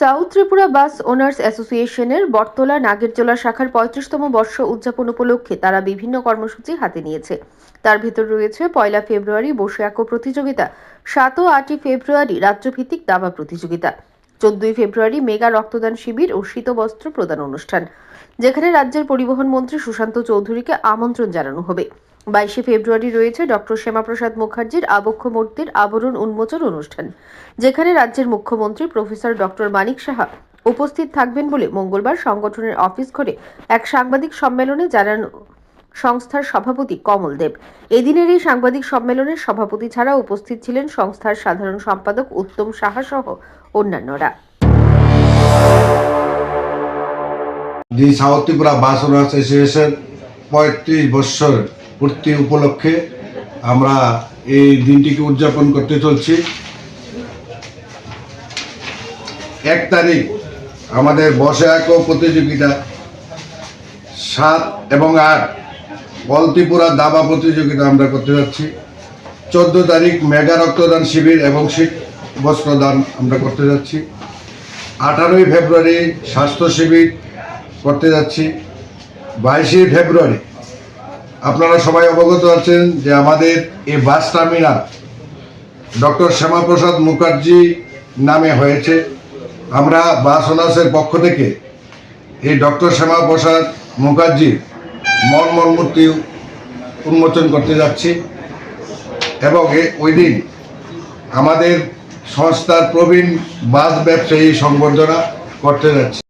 South Tripura বাস owners অ্যাসোসিয়েশনের বটতলা নাগেরজোলা শাখার পঁয়ত্রিশতম বর্ষ উদযাপন উপলক্ষে তারা বিভিন্ন কর্মসূচি হাতে নিয়েছে। তার ভেতর রয়েছে পয়লা ফেব্রুয়ারি বসে আঁকো প্রতিযোগিতা, সাত ও আটই ফেব্রুয়ারি রাজ্যভিত্তিক দাবা প্রতিযোগিতা, চোদ্দই ফেব্রুয়ারি মেগা রক্তদান শিবির ও শীতবস্ত্র প্রদান অনুষ্ঠান, যেখানে রাজ্যের পরিবহন মন্ত্রী সুশান্ত চৌধুরীকে আমন্ত্রণ জানানো হবে। বাইশে ফেব্রুয়ারি রয়েছে ডক্টর শ্যামাপ্রসাদ মুখার্জির আবক্ষ মূর্তির আবরণ উন্মোচন অনুষ্ঠান, যেখানে রাজ্যের মুখ্যমন্ত্রী প্রফেসর ডক্টর মানিক সাহা উপস্থিত থাকবেন বলে মঙ্গলবার সংগঠনের অফিস ঘরে এক সাংবাদিক সম্মেলনে জানান সংস্থার সভাপতি কমল দেব। এদিনের এই সাংবাদিক সম্মেলনের সভাপতি ছাড়া উপস্থিত ছিলেন সংস্থার সাধারণ সম্পাদক উত্তম সাহা সহ অন্যান্যরা। সাউথ ত্রিপুরা বাস অ্যাসোসিয়েশন পঁয়ত্রিশ বৎসর পূর্তি উপলক্ষে আমরা এই দিনটিকে উদযাপন করতে চলছি। এক তারিখ আমাদের বসে আঁকো প্রতিযোগিতা, সাত এবং আট অল ত্রিপুরা দাবা প্রতিযোগিতা আমরা করতে যাচ্ছি। চোদ্দ তারিখ মেগা রক্তদান শিবির এবং শীত বস্ত্রদান আমরা করতে যাচ্ছি। আঠারোই ফেব্রুয়ারি স্বাস্থ্য শিবির করতে যাচ্ছি। বাইশে ফেব্রুয়ারি আপনারা সবাই অবগত আছেন যে আমাদের এই bus terminal doctor Shyamaprasad Mukherjee নামে হয়েছে। আমরা বাস ওনার্সের পক্ষ থেকে এই ডক্টর শ্যামাপ্রসাদ মুখার্জির মর্মর মূর্তি উন্মোচন করতে যাচ্ছি এবং ওই দিন আমাদের সংস্থার প্রবীণ বাস ব্যবসায়ী সংবর্ধনা করতে যাচ্ছি।